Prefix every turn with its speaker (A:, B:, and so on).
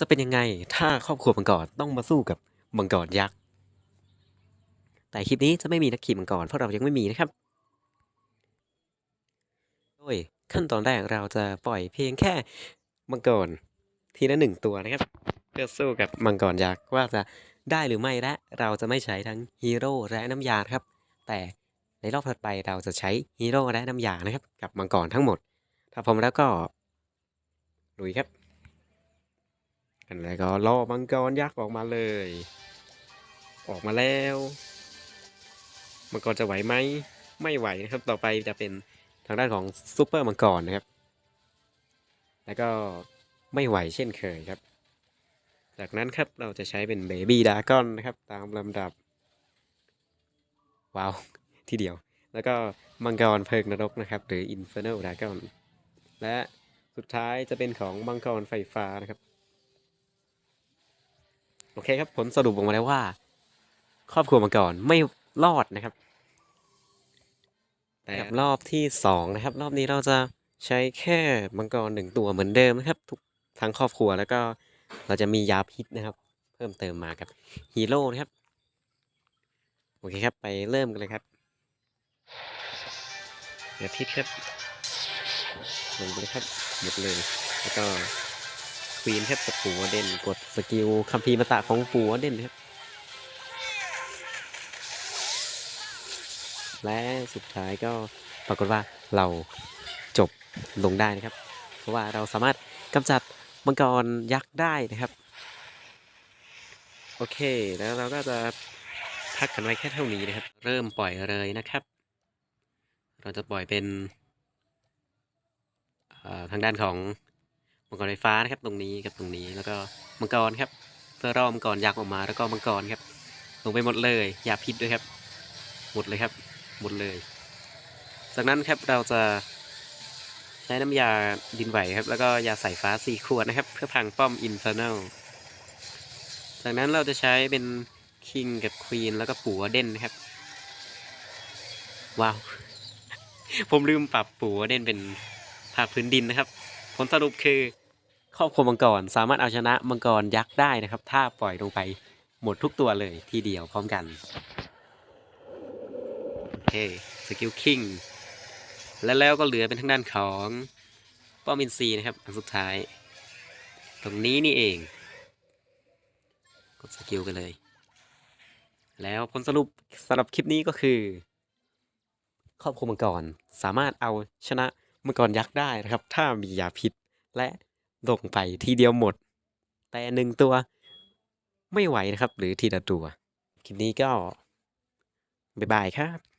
A: จะเป็นยังไงถ้าครอบครัวมังกรต้องมาสู้กับมังกรยักษ์ แต่คลิปนี้จะไม่มีนักขี่มังกรเพราะเรายังไม่มีนะครับ โดยขั้นตอนแรกเราจะปล่อยเพียงแค่มังกรทีละหนึ่งตัวนะครับ เพื่อสู้กับมังกรยักษ์ว่าจะได้หรือไม่และเราจะไม่ใช้ทั้งฮีโร่และน้ำยาครับ แต่ในรอบถัดไปเราจะใช้ฮีโร่และน้ำยานะครับ กับมังกรทั้งหมด ถ้าพร้อมแล้วก็ลุยครับ แล้วก็ล่อมังกรยักษ์ออกมาเลย ออกมาแล้วมังกรจะไหวไหมไม่ไหวนะครับต่อไปจะเป็นทางด้านของซูเปอร์มังกรนะครับ แล้วก็ไม่ไหวเช่นเคยครับ จากนั้นครับเราจะใช้เป็นเบบี้ดากอนนะครับ ตามลำดับ ว้าว ทีเดียว แล้วก็มังกรเพลิงนรกนะครับ หรือ Infernal Dragon และสุดท้ายจะเป็นของมังกรไฟฟ้านะครับ อเคครับ ผลสรุปออกมาแล้วว่า ครอบครัวมังกรไม่รอดนะครับ แต่รอบที่สองนะครับ รอบนี้เราจะใช้แค่มังกรหนึ่งตัวเหมือนเดิมนะครับ ทุกทั้งครอบครัวแล้วก็เราจะมียาพิษนะครับ เพิ่มเติมมากับฮีโร่นะครับ โอเคครับ ไปเริ่มกันเลยครับยาพิษครับลงไปเลยครับหมดเลยแล้วก็ ควีนครับกับปูวเด่นกดสกิลคัมภีมาตะของปูวเด่นครับ และสุดท้ายก็ปรากฏว่าเราจบลงได้นะครับ เพราะว่าเราสามารถกำจัดมังกรยักษ์ได้นะครับ โอเค แล้วเราก็จะพักกันไว้แค่เท่านี้นะครับ เริ่มปล่อยเลยนะครับ เราจะปล่อยเป็นทางด้านของ มังกรไฟฟ้านะครับตรงนี้กับตรงนี้แล้วก็มังกรครับเพื่อรอมังกรยักษ์ออกมาแล้วก็มังกรครับ ลงไปหมดเลยอย่าพิษด้วยครับ หมดเลยครับ หมดเลย จากนั้นครับเราจะใช้น้ำยาดินไหวครับ แล้วก็ยาใส่ฟ้าสี่ขวดนะครับ เพื่อพังป้อมอินเ r อร์เนลจากนั้นเราจะใช้เป็นคิงกับควีนแล้วก็ปู่วเด่นนะครับ ว้าว ผมลืมปรับปู่วเด่นเป็นภาคพื้นดินนะครับ ผลสรุปคือ ครอบครัวมังกร สามารถเอาชนะมังกรยักษ์ได้นะครับ ถ้าปล่อยลงไปหมดทุกตัวเลยทีเดียวพร้อมกันโอเคสกิลคิงแล้วแล้วก็เหลือเป็นทางด้านของป้อมอินซีนะครับ อันสุดท้าย ตรงนี้นี่เอง กดสกิลกันเลย แล้วผลสรุปสำหรับคลิปนี้ก็คือ ครอบครัวมังกร สามารถเอาชนะมังกรยักษ์ได้นะครับ ถ้ามียาพิษและ ลงไปทีเดียวหมด แต่หนึ่งตัวไม่ไหวนะครับ หรือทีละตัว คลิปนี้ก็ บ๊ายบายครับ